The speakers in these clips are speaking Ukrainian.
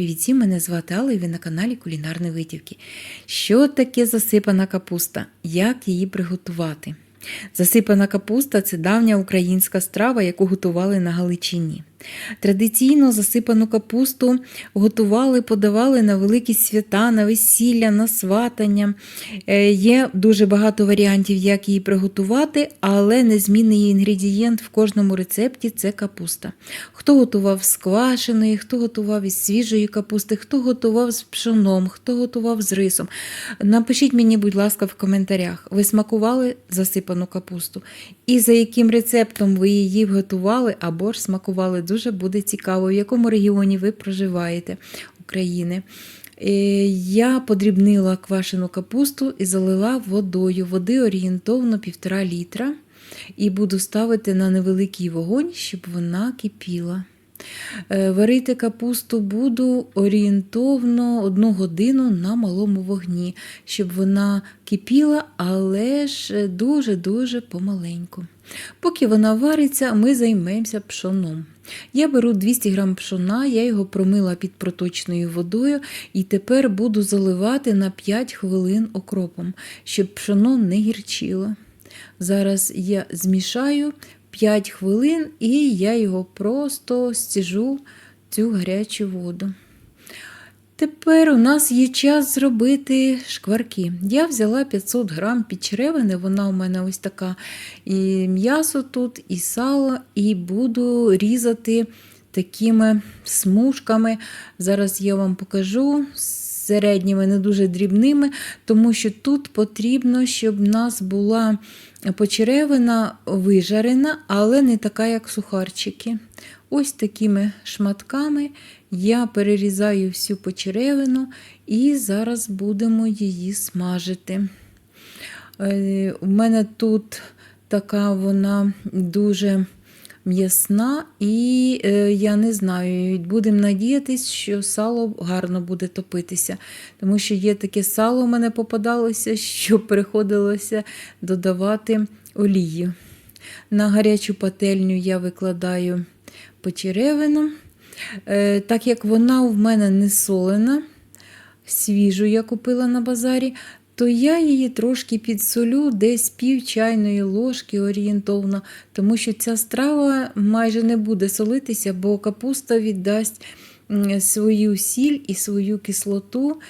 Привіт, мене звати Алла і ви на каналі Кулінарні Витівки. Що таке засипана капуста? Як її приготувати? Засипана капуста це давня українська страва, яку готували на Галичині. Традиційно засипану капусту готували, подавали на великі свята, на весілля, на сватання. Е, Є дуже багато варіантів, як її приготувати, але незмінний інгредієнт в кожному рецепті це капуста. Хто готував з квашеної, хто готував із свіжої капусти, хто готував з пшоном, хто готував з рисом. Напишіть мені, будь ласка, в коментарях, ви смакували засипану капусту і за яким рецептом ви її готували або ж смакували. Дуже буде цікаво, в якому регіоні ви проживаєте України. Е, Я подрібнила квашену капусту і залила водою. Води орієнтовно 1,5 літра. І буду ставити на невеликий вогонь, щоб вона кипіла. Е, Варити капусту буду орієнтовно одну годину на малому вогні, щоб вона кипіла, але ж дуже-дуже помаленьку. Поки вона вариться, ми займемося пшоном. Я беру 200 г пшона, я його промила під проточною водою і тепер буду заливати на 5 хвилин окропом, щоб пшоно не гірчило. Зараз я змішаю 5 хвилин і я його просто стіжу цю гарячу воду. Тепер у нас є час зробити шкварки. Я взяла 500 грам підчеревини, вона у мене ось така і м'ясо тут, і сало, і буду різати такими смужками. Зараз я вам покажу середніми, не дуже дрібними, тому що тут потрібно, щоб в нас була почеревина вижарена, але не така, як сухарчики. Ось такими шматками я перерізаю всю почеревину і зараз будемо її смажити. Е, У мене тут така вона дуже м'ясна, і е, я не знаю, будемо надіятись, що сало гарно буде топитися. Тому що є таке сало у мене попадалося, що приходилося додавати олію. На гарячу пательню я викладаю почеревину. Е, Так як вона в мене не солена, свіжу я купила на базарі, то я її трошки підсолю, десь пів чайної ложки орієнтовно, тому що ця страва майже не буде солитися, бо капуста віддасть свою сіль і свою кислоту.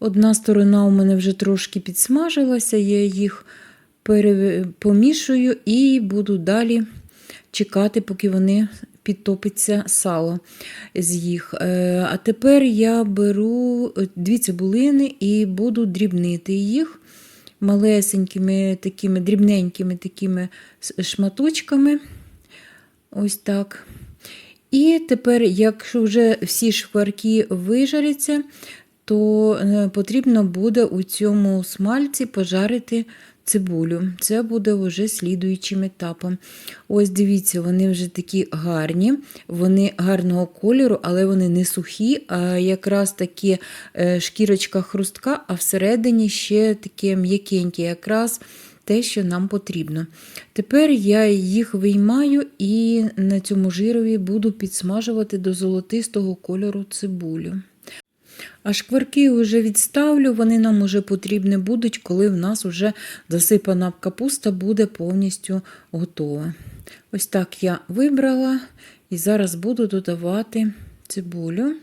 Одна сторона у мене вже трошки підсмажилася, я їх помішую і буду далі чекати, поки вони підтопиться сало з їх. Е, а тепер я беру дві цибулини і буду дрібнити їх малесенькими, такими дрібненькими такими шматочками. Ось так. І тепер, якщо вже всі шкварки вижаряться, то е, потрібно буде у цьому смальці пожарити цибулю. Це буде вже слідуючим етапом. Ось дивіться, вони вже такі гарні, вони гарного кольору, але вони не сухі, а якраз такі е, шкірочка хрустка, а всередині ще таке м'якеньке, якраз те, що нам потрібно. Тепер я їх виймаю і на цьому жирові буду підсмажувати до золотистого кольору цибулю. А шкварки вже відставлю, вони нам уже потрібні будуть, коли в нас вже засипана капуста буде повністю готова. Ось так я вибрала і зараз буду додавати цибулю.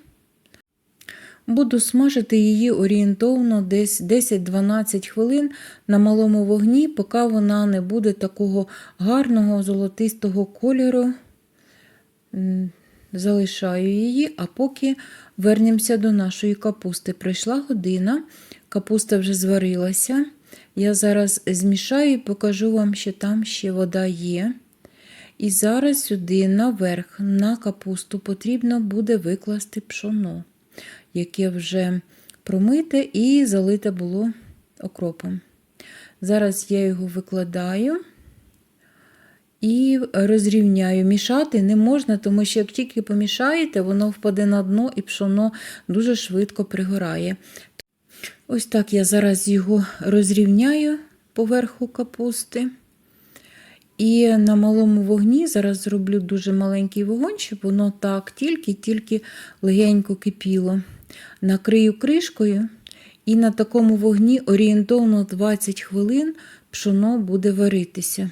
Буду смажити її орієнтовно десь 10-12 хвилин на малому вогні, поки вона не буде такого гарного золотистого кольору. Залишаю її, а поки вернемося до нашої капусти. Пройшла година, капуста вже зварилася. Я зараз змішаю і покажу вам, що там ще вода є. І зараз сюди наверх на капусту потрібно буде викласти пшоно, яке вже промите і залите було окропом. Зараз я його викладаю. І розрівняю. Мішати не можна, тому що як тільки помішаєте, воно впаде на дно і пшоно дуже швидко пригорає. Ось так я зараз його розрівняю поверху капусти. І на малому вогні зараз зроблю дуже маленький вогонь, щоб воно так тільки-тільки легенько кипіло. Накрию кришкою, і на такому вогні орієнтовно 20 хвилин пшоно буде варитися.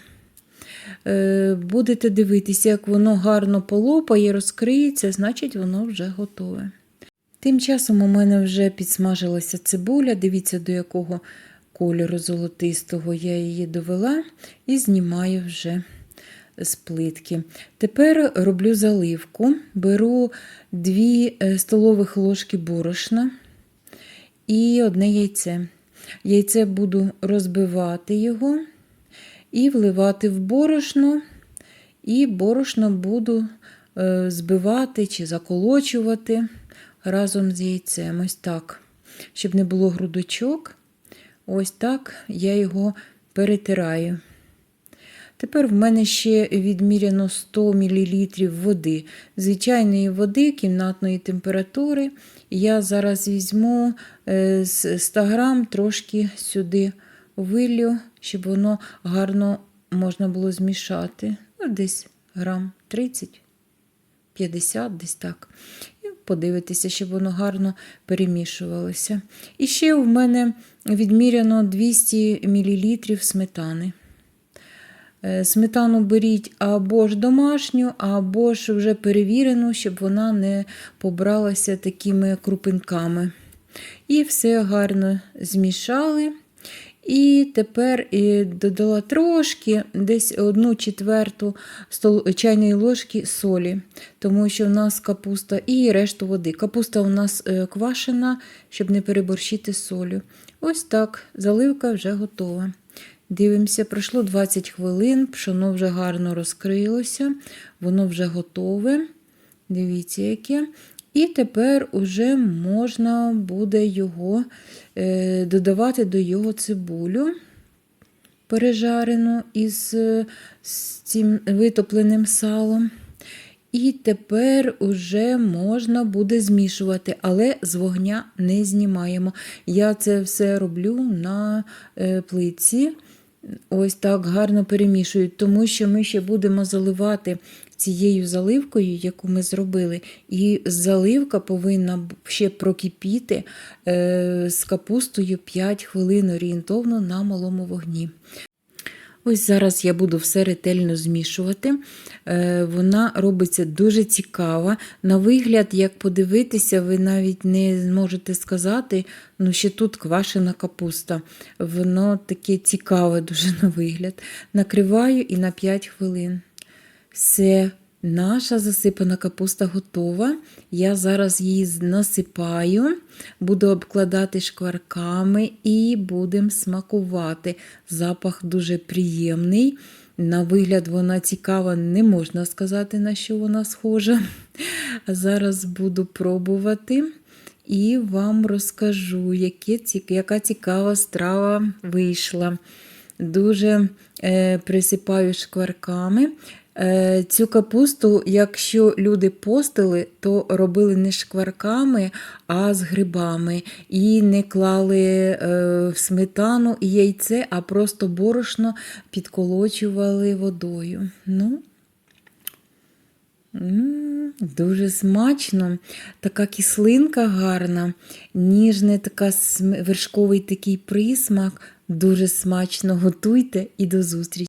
Е, Будете дивитися, як воно гарно полопає, розкриється, значить воно вже готове. Тим часом у мене вже підсмажилася цибуля. Дивіться, до якого кольору золотистого я її довела і знімаю вже з плитки. Тепер роблю заливку, беру 2 столових ложки борошна і одне яйце. Яйце буду розбивати його і вливати в борошно, і борошно буду е, збивати чи заколочувати разом з яйцем. Ось так. Щоб не було грудочок, ось так я його перетираю. Тепер в мене ще відміряно 100 мл води, звичайної води кімнатної температури. Я зараз візьму е, з 100 грам трошки сюди вилю, щоб воно гарно можна було змішати. Ну, десь грам 30, 50, десь так. І подивитися, щоб воно гарно перемішувалося. І ще в мене відміряно 200 мл сметани. Е, Сметану беріть або ж домашню, або ж вже перевірену, щоб вона не побралася такими крупинками. І все гарно змішали. І тепер е, додала трошки, десь одну четверту стол- чайної ложки солі, тому що в нас капуста і решту води. Капуста у нас е, квашена, щоб не переборщити солю. Ось так, заливка вже готова. Дивимося, пройшло 20 хвилин, пшоно вже гарно розкрилося, воно вже готове. Дивіться, яке. І тепер уже можна буде його е, додавати до його цибулю пережарену із е, з цим витопленим салом. І тепер уже можна буде змішувати, але з вогня не знімаємо. Я це все роблю на е, плитці. Ось так гарно перемішую, тому що ми ще будемо заливати цією заливкою, яку ми зробили. І заливка повинна ще прокипіти е, з капустою 5 хвилин орієнтовно на малому вогні. Ось зараз я буду все ретельно змішувати. Е, Вона робиться дуже цікава. На вигляд, як подивитися, ви навіть не зможете сказати, ну що тут квашена капуста. Воно таке цікаве дуже на вигляд. Накриваю і на 5 хвилин. Все, наша засипана капуста готова. Я зараз її насипаю, буду обкладати шкварками і будемо смакувати. Запах дуже приємний. На вигляд вона цікава, не можна сказати, на що вона схожа. Зараз буду пробувати і вам розкажу, яка цікава страва вийшла. Дуже е, присипаю шкварками. Е, цю капусту, якщо люди постили, то робили не шкварками, а з грибами. І не клали е, в сметану і яйце, а просто борошно підколочували водою. Ну, Дуже смачно, така кислинка гарна, ніжний така вершковий такий присмак. Дуже смачно готуйте і до зустрічі!